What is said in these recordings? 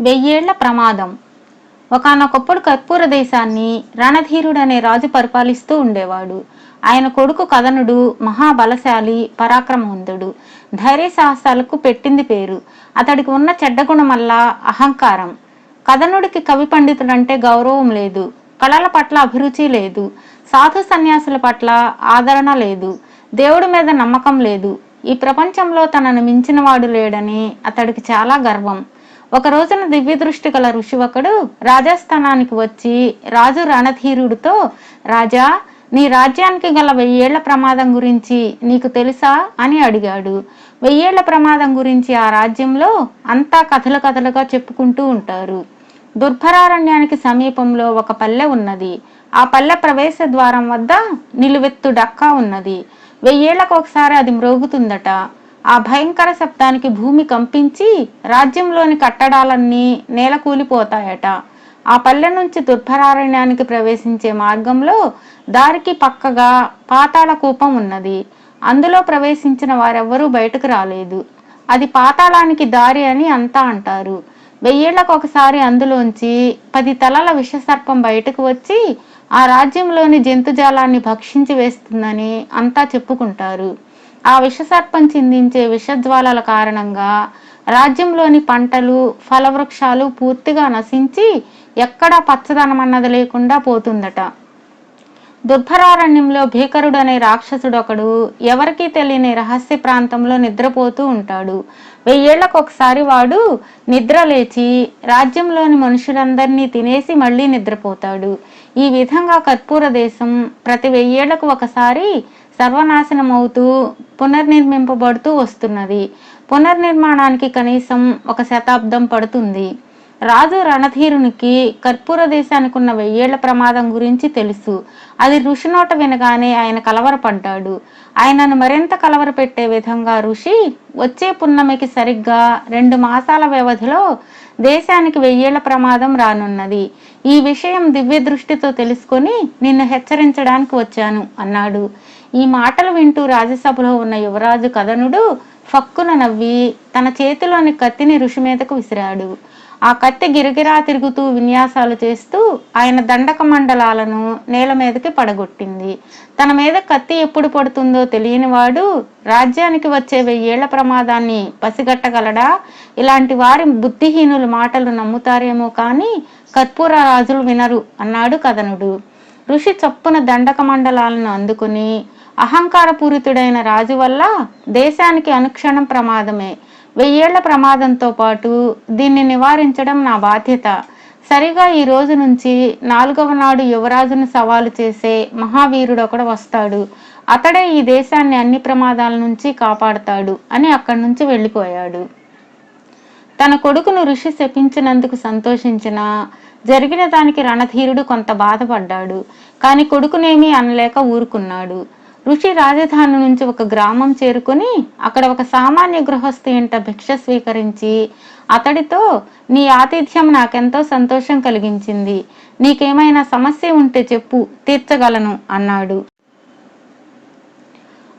వెయ్యేళ్ళ ప్రమాదం. ఒకానొకప్పుడు కర్పూర దేశాన్ని రణధీరుడనే రాజు పరిపాలిస్తూ ఉండేవాడు. ఆయన కొడుకు కథనుడు మహాబలశాలి పరాక్రమవంతుడు. ధైర్య సాహసాలకు పెట్టింది పేరు. అతడికి ఉన్న చెడ్డగుణమల్లా అహంకారం. కథనుడికి కవి పండితుడంటే గౌరవం లేదు. కళల పట్ల అభిరుచి లేదు. సాధు సన్యాసుల పట్ల ఆదరణ లేదు. దేవుడి మీద నమ్మకం లేదు. ఈ ప్రపంచంలో తనను మించినవాడు లేడని అతడికి చాలా గర్వం. ఒక రోజున దివ్య దృష్టి గల ఋషి ఒకడు రాజస్థానానికి వచ్చి రాజు రణధీరుడితో రాజా నీ రాజ్యానికి గల వెయ్యేళ్ళ ప్రమాదం గురించి నీకు తెలుసా? అని అడిగాడు. వెయ్యేళ్ళ ప్రమాదం గురించి ఆ రాజ్యంలో అంతా కథలు కథలుగా చెప్పుకుంటూ ఉంటారు. దుర్భరారణ్యానికి సమీపంలో ఒక పల్లె ఉన్నది. ఆ పల్లె ప్రవేశ ద్వారం వద్ద నిలువెత్తు డక్కా ఉన్నది. వెయ్యేళ్ళకు ఒకసారి అది మ్రోగుతుందట. ఆ భయంకర శబ్దానికి భూమి కంపించి రాజ్యంలోని కట్టడాలన్నీ నేల కూలిపోతాయట ఆ పల్లె నుంచి దుర్భరారణ్యానికి ప్రవేశించే మార్గంలో దారికి పక్కగా పాతాళ కూపం ఉన్నది. అందులో ప్రవేశించిన వారెవ్వరూ బయటకు రాలేదు. అది పాతాళానికి దారి అని అంతా అంటారు. వెయ్యేళ్ళకు ఒకసారి అందులోంచి పది తలల విషసర్పం బయటకు వచ్చి ఆ రాజ్యంలోని జంతుజాలాన్ని భక్షించి వేస్తుందని అంతా చెప్పుకుంటారు. ఆ విషసర్పం చిందించే విషజ్వాలల కారణంగా రాజ్యంలోని పంటలు ఫలవృక్షాలు పూర్తిగా నశించి ఎక్కడా పచ్చదనం అన్నది లేకుండా పోతుందట. దుర్భరారణ్యంలో భీకరుడు అనే రాక్షసుడు ఒకడు ఎవరికీ తెలియని రహస్య ప్రాంతంలో నిద్రపోతూ ఉంటాడు. వెయ్యేళ్ళకు ఒకసారి వాడు నిద్ర లేచి రాజ్యంలోని మనుషులందరినీ తినేసి మళ్ళీ నిద్రపోతాడు. ఈ విధంగా కర్పూర దేశం ప్రతి వెయ్యేళ్ళకు ఒకసారి సర్వనాశనం అవుతూ పునర్నిర్మింపబడుతూ వస్తున్నది. పునర్నిర్మాణానికి కనీసం ఒక శతాబ్దం పడుతుంది. రాజు రణధీరునికి కర్పూర దేశానికి ఉన్న వెయ్యేళ్ళ ప్రమాదం గురించి తెలుసు. అది ఋషి నోట వినగానే ఆయన కలవరపడ్డాడు. ఆయనను మరింత కలవరపెట్టే విధంగా ఋషి వచ్చే పున్నమికి సరిగ్గా రెండు మాసాల వ్యవధిలో దేశానికి వెయ్యేళ్ళ ప్రమాదం రానున్నది. ఈ విషయం దివ్య దృష్టితో తెలుసుకొని నిన్ను హెచ్చరించడానికి వచ్చాను అన్నాడు. ఈ మాటలు వింటూ రాజ్యసభలో ఉన్న యువరాజు కథనుడు ఫక్కున నవ్వి తన చేతిలోని కత్తిని ఋషి మీదకు విసిరాడు. ఆ కత్తి గిరగిరా తిరుగుతూ విన్యాసాలు చేస్తూ ఆయన దండక మండలాలను నేల మీదకి పడగొట్టింది. తన మీద కత్తి ఎప్పుడు పడుతుందో తెలియని వాడు రాజ్యానికి వచ్చే వెయ్యేళ్ళ ప్రమాదాన్ని పసిగట్టగలడా? ఇలాంటి వారి బుద్ధిహీనులు మాటలు నమ్ముతారేమో కానీ కర్పూర రాజులు వినరు అన్నాడు కథనుడు. ఋషి చప్పున దండక మండలాలను అందుకుని అహంకారపూరితుడైన రాజు వల్ల దేశానికి అనుక్షణం ప్రమాదమే. వెయ్యేళ్ళ ప్రమాదంతో పాటు దీన్ని నివారించడం నా బాధ్యత. సరిగా ఈ రోజు నుంచి నాలుగవ నాడు యువరాజును సవాలు చేసే మహావీరుడు ఒకడు వస్తాడు. అతడే ఈ దేశాన్ని అన్ని ప్రమాదాల నుంచి కాపాడుతాడు అని అక్కడి నుంచి వెళ్ళిపోయాడు. తన కొడుకును ఋషి శపించినందుకు సంతోషించిన జరిగిన దానికి రణధీరుడు కొంత బాధపడ్డాడు. కాని కొడుకునేమీ అనలేక ఊరుకున్నాడు. ఋషి రాజధాని నుంచి ఒక గ్రామం చేరుకుని అక్కడ ఒక సామాన్య గృహస్థు ఇంట భిక్ష స్వీకరించి అతడితో నీ ఆతిథ్యం నాకెంతో సంతోషం కలిగించింది. నీకేమైనా సమస్య ఉంటే చెప్పు తీర్చగలను అన్నాడు.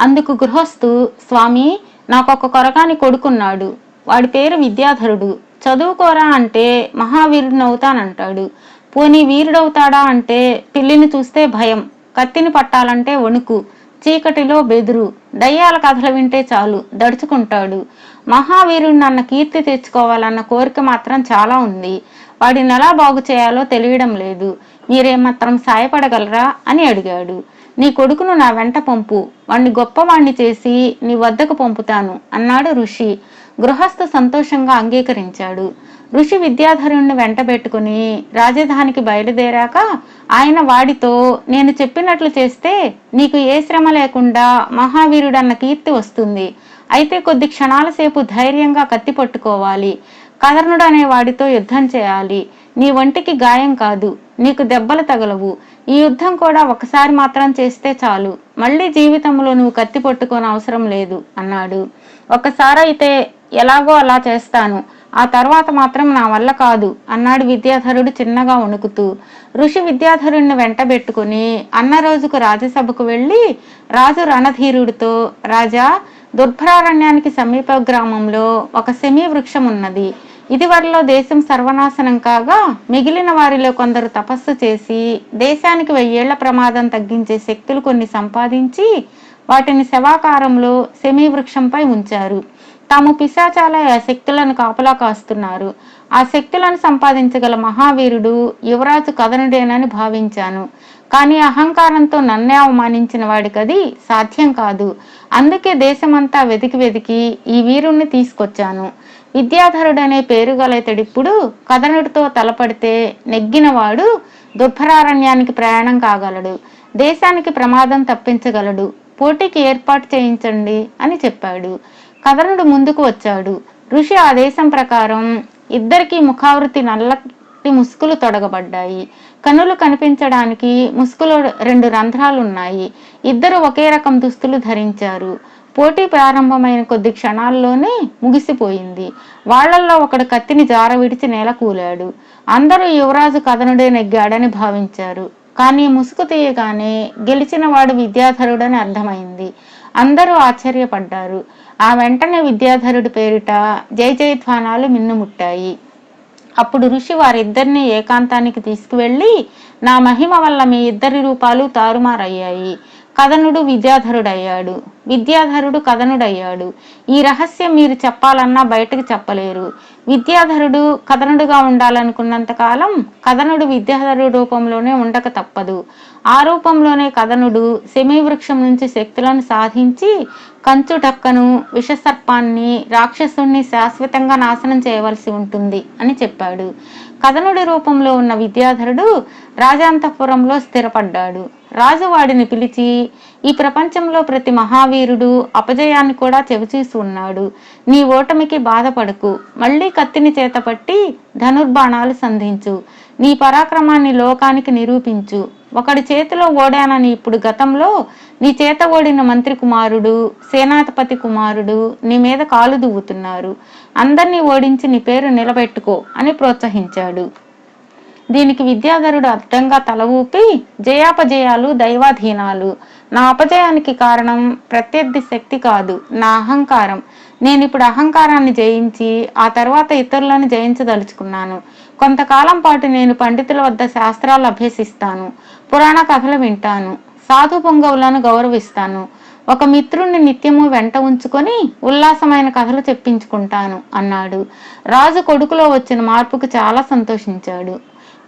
అందుకు గృహస్థు స్వామి నాకొక కొరకాని కొడుకున్నాడు. వాడి పేరు విద్యాధరుడు. చదువుకోరా అంటే మహావీరుడినవుతానంటాడు. పోనీ వీరుడవుతాడా అంటే పిల్లిని చూస్తే భయం. కత్తిని పట్టాలంటే వణుకు. చీకటిలో బెదురు. దయ్యాల కథలు వింటే చాలు. దడుచుకుంటాడు. మహావీరుడిని అన్న కీర్తి తెచ్చుకోవాలన్న కోరిక మాత్రం చాలా ఉంది. వాడిని ఎలా బాగు చేయాలో తెలియడం లేదు. మీరేమాత్రం సాయపడగలరా అని అడిగాడు. నీ కొడుకును నా వెంట పంపు. వాణ్ణి గొప్పవాణ్ణి చేసి నీ వద్దకు పంపుతాను అన్నాడు ఋషి. గృహస్థు సంతోషంగా అంగీకరించాడు. ఋషి విద్యాధరుణ్ణి వెంటబెట్టుకుని రాజధానికి బయలుదేరాక ఆయన వాడితో నేను చెప్పినట్లు చేస్తే నీకు ఏ శ్రమ లేకుండా మహావీరుడన్న కీర్తి వస్తుంది. అయితే కొద్ది క్షణాల సేపు ధైర్యంగా కత్తి పట్టుకోవాలి. కదర్నుడు అనే వాడితో యుద్ధం చేయాలి. నీ ఒంటికి గాయం కాదు నీకు దెబ్బలు తగలవు. ఈ యుద్ధం కూడా ఒకసారి మాత్రం చేస్తే చాలు. మళ్ళీ జీవితంలో నువ్వు కత్తి పట్టుకోని అవసరం లేదు అన్నాడు. ఒకసారి అయితే ఎలాగో అలా చేస్తాను. ఆ తర్వాత మాత్రం నా వల్ల కాదు అన్నాడు విద్యాధరుడు చిన్నగా వణుకుతూ. ఋషి విద్యాధరుణ్ణి వెంటబెట్టుకుని అన్న రోజుకు రాజసభకు వెళ్ళి రాజు రణధీరుడితో రాజా దుర్భరారణ్యానికి సమీప గ్రామంలో ఒక సెమీ వృక్షం ఉన్నది. ఇదివరలో దేశం సర్వనాశనం కాగా మిగిలిన వారిలో కొందరు తపస్సు చేసి దేశానికి వెయ్యేళ్ళ ప్రమాదం తగ్గించే శక్తులు కొన్ని సంపాదించి వాటిని శవాకారంలో సెమీ వృక్షంపై ఉంచారు. తాము పిశాచాల శక్తులను కాపలా కాస్తున్నారు. ఆ శక్తులను సంపాదించగల మహావీరుడు యువరాజు కథనుడేనని భావించాను. కానీ అహంకారంతో నన్నే అవమానించిన వాడికది సాధ్యం కాదు. అందుకే దేశమంతా వెతికి వెతికి ఈ వీరుణ్ణి తీసుకొచ్చాను. విద్యాధరుడనే పేరు గలతడిప్పుడు కథనుడితో తలపడితే నెగ్గినవాడు దుర్భరారణ్యానికి ప్రయాణం కాగలడు. దేశానికి ప్రమాదం తప్పించగలడు. పోటీకి ఏర్పాటు చేయించండి అని చెప్పాడు. కథనుడు ముందుకు వచ్చాడు. ఋషి ఆదేశం ప్రకారం ఇద్దరికి ముఖావృతి నల్లటి ముసుగులు తొడగబడ్డాయి. కనులు కనిపించడానికి ముసుగులో రెండు రంధ్రాలు ఉన్నాయి ఇద్దరు ఒకే రకం దుస్తులు ధరించారు. పోటీ ప్రారంభమైన కొద్ది క్షణాల్లోనే ముగిసిపోయింది. వాళ్ళల్లో ఒకడు కత్తిని జార విడిచి నేల కూలాడు. అందరూ యువరాజు కథనుడే నెగ్గాడని భావించారు. కానీ ముసుగు తీయగానే గెలిచిన వాడు విద్యాధరుడని అర్థమైంది. అందరూ ఆశ్చర్యపడ్డారు. ఆ వెంటనే విద్యాధరుడి పేరిట జయజయధ్వానాలు మిన్నుముట్టాయి. అప్పుడు ఋషి వారిద్దరిని ఏకాంతానికి తీసుకువెళ్ళి నా మహిమ వల్ల మీ ఇద్దరి రూపాలు తారుమారయ్యాయి. కథనుడు విద్యాధరుడయ్యాడు. విద్యాధరుడు కథనుడయ్యాడు. ఈ రహస్యం మీరు చెప్పాలన్నా బయటకు చెప్పలేరు. విద్యాధరుడు కథనుడుగా ఉండాలనుకున్నంత కాలం కథనుడు విద్యాధరుడు రూపంలోనే ఉండక తప్పదు. ఆ రూపంలోనే కథనుడు సెమీ వృక్షం నుంచి శక్తులను సాధించి కంచుటక్కను విషసర్పాన్ని రాక్షసుణ్ణి శాశ్వతంగా నాశనం చేయవలసి ఉంటుంది అని చెప్పాడు. కథనుడి రూపంలో ఉన్న విద్యాధరుడు రాజాంతపురంలో స్థిరపడ్డాడు. రాజు వాడిని పిలిచి ఈ ప్రపంచంలో ప్రతి మహావీరుడు అపజయాన్ని కూడా చెవిచూసి ఉన్నాడు. నీ ఓటమికి బాధపడకు. మళ్ళీ కత్తిని చేతపట్టి ధనుర్బాణాలు సంధించు. నీ పరాక్రమాన్ని లోకానికి నిరూపించు. ఒకడి చేతిలో ఓడానని ఇప్పుడు గతంలో నీ చేత ఓడిన మంత్రి కుమారుడు సేనాధిపతి కుమారుడు నీ మీద కాలు దువ్వుతున్నారు. అందరినీ ఓడించి నీ పేరు నిలబెట్టుకో అని ప్రోత్సహించాడు. దీనికి విద్యాధరుడు అర్థంగా తల ఊపి జయాపజయాలు దైవాధీనాలు. నా అపజయానికి కారణం ప్రత్యర్థి శక్తి కాదు నా అహంకారం. నేను ఇప్పుడు అహంకారాన్ని జయించి ఆ తర్వాత ఇతరులను జయించదలుచుకున్నాను. కొంతకాలం పాటు నేను పండితుల వద్ద శాస్త్రాలు అభ్యసిస్తాను. పురాణ కథలు వింటాను. సాధు పొంగవులను గౌరవిస్తాను. ఒక మిత్రుణ్ణి నిత్యము వెంట ఉంచుకొని ఉల్లాసమైన కథలు చెప్పించుకుంటాను అన్నాడు. రాజు కొడుకులో వచ్చిన మార్పుకు చాలా సంతోషించాడు.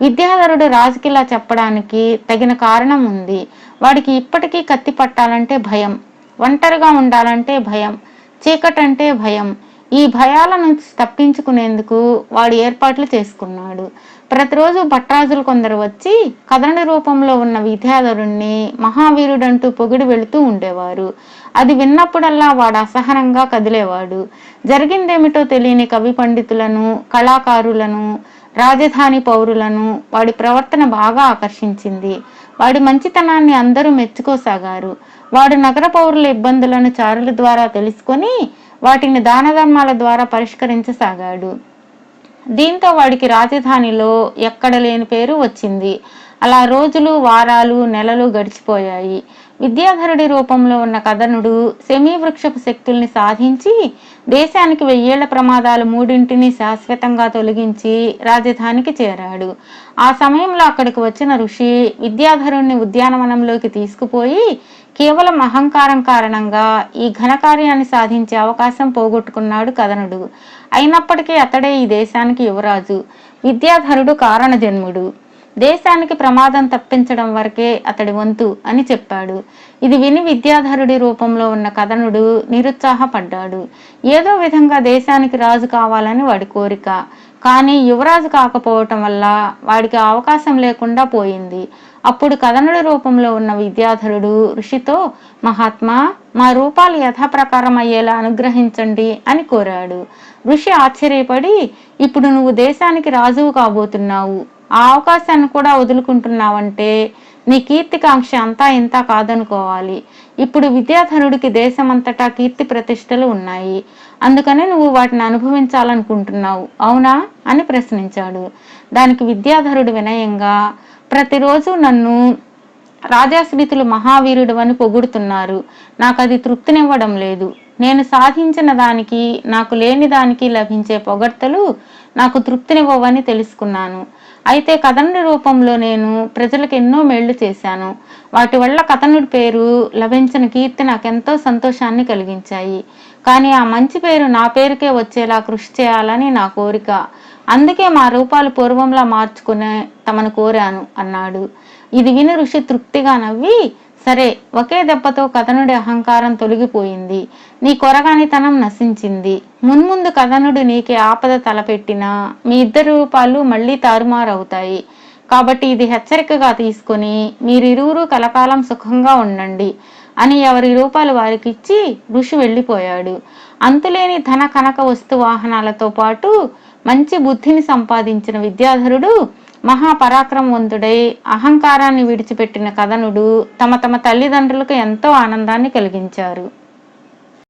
విద్యాధరుడు రాజుకిలా చెప్పడానికి తగిన కారణం ఉంది. వాడికి ఇప్పటికీ కత్తి పట్టాలంటే భయం ఒంటరిగా ఉండాలంటే భయం చీకటంటే భయం. ఈ భయాల నుంచి తప్పించుకునేందుకు వాడు ఏర్పాట్లు చేసుకున్నాడు. ప్రతిరోజు భట్రాజులు కొందరు వచ్చి కథన రూపంలో ఉన్న విద్యాధరుణ్ణి మహావీరుడంటూ పొగిడి వెళుతూ ఉండేవారు. అది విన్నప్పుడల్లా వాడు అసహనంగా కదిలేవాడు. జరిగిందేమిటో తెలియని కవి పండితులను కళాకారులను రాజధాని పౌరులను వాడి ప్రవర్తన బాగా ఆకర్షించింది. వాడి మంచితనాన్ని అందరూ మెచ్చుకోసాగారు. వాడు నగర పౌరుల ఇబ్బందులను చారుల ద్వారా తెలుసుకొని వాటిని దాన ధర్మాల ద్వారా పరిష్కరించసాగాడు. దీంతో వాడికి రాజధానిలో ఎక్కడ లేని పేరు వచ్చింది. అలా రోజులు వారాలు నెలలు గడిచిపోయాయి. విద్యాధరుడి రూపంలో ఉన్న కథనుడు సెమీ వృక్షపు శక్తుల్ని సాధించి దేశానికి వెయ్యేళ్ళ ప్రమాదాలు మూడింటిని శాశ్వతంగా తొలగించి రాజధానికి చేరాడు. ఆ సమయంలో అక్కడికి వచ్చిన ఋషి విద్యాధరుణ్ణి ఉద్యానవనంలోకి తీసుకుపోయి కేవలం అహంకారం కారణంగా ఈ ఘనకార్యాన్ని సాధించే అవకాశం పోగొట్టుకున్నాడు కథనుడు. అయినప్పటికీ అతడే ఈ దేశానికి యువరాజు. విద్యాధరుడు కారణజన్ముడు. దేశానికి ప్రమాదం తప్పించడం వరకే అతడి వంతు అని చెప్పాడు. ఇది విని విద్యాధరుడి రూపంలో ఉన్న కథనుడు నిరుత్సాహపడ్డాడు. ఏదో విధంగా దేశానికి రాజు కావాలని వాడి కోరిక. కానీ యువరాజు కాకపోవటం వల్ల వాడికి అవకాశం లేకుండా పోయింది. అప్పుడు కథనుడి రూపంలో ఉన్న విద్యాధరుడు ఋషితో మహాత్మా మా రూపాలు యథాప్రకారం అయ్యేలా అనుగ్రహించండి అని కోరాడు. ఋషి ఆశ్చర్యపడి ఇప్పుడు నువ్వు దేశానికి రాజువు కాబోతున్నావు. ఆ అవకాశాన్ని కూడా వదులుకుంటున్నావంటే నీ కీర్తికాంక్ష అంతా ఇంత కాదనుకోవాలి. ఇప్పుడు విద్యాధరుడికి దేశమంతటా కీర్తి ప్రతిష్టలు ఉన్నాయి. అందుకనే నువ్వు వాటిని అనుభవించాలనుకుంటున్నావు. అవునా? అని ప్రశ్నించాడు. దానికి విద్యాధరుడు వినయంగా ప్రతిరోజు నన్ను రాజాశ్రితులు మహావీరుడు అని పొగుడుతున్నారు. నాకు అది తృప్తినివ్వడం లేదు. నేను సాధించిన దానికి నాకు లేని దానికి లభించే పొగడ్తలు నాకు తృప్తినివ్వవని తెలుసుకున్నాను. అయితే కథనుడి రూపంలో నేను ప్రజలకు ఎన్నో మేళ్ళు చేశాను. వాటి వల్ల కథనుడి పేరు లభించిన కీర్తి నాకెంతో సంతోషాన్ని కలిగించాయి. కానీ ఆ మంచి పేరు నా పేరుకే వచ్చేలా కృషి చేయాలని నా కోరిక. అందుకే మా రూపాలు పూర్వంలా మార్చుకునే తమను కోరాను అన్నాడు. ఇది విని ఋషి తృప్తిగా నవ్వి సరే ఒకే దెబ్బతో కథనుడి అహంకారం తొలగిపోయింది. నీ కొరగానితనం నశించింది. మున్ముందు కథనుడు నీకే ఆపద తలపెట్టినా మీ ఇద్దరు రూపాలు మళ్ళీ తారుమారవుతాయి. కాబట్టి ఇది హెచ్చరికగా తీసుకొని మీరిరువురు కలకాలం సుఖంగా ఉండండి అని ఎవరి రూపాలు వారికిచ్చి ఋషి వెళ్ళిపోయాడు. అంతులేని ధన కనక వస్తు వాహనాలతో పాటు మంచి బుద్ధిని సంపాదించిన విద్యాధరుడు మహాపరాక్రమవంతుడై అహంకారాన్ని విడిచిపెట్టిన కథనుడు తమ తమ తల్లిదండ్రులకు ఎంతో ఆనందాన్ని కలిగించారు.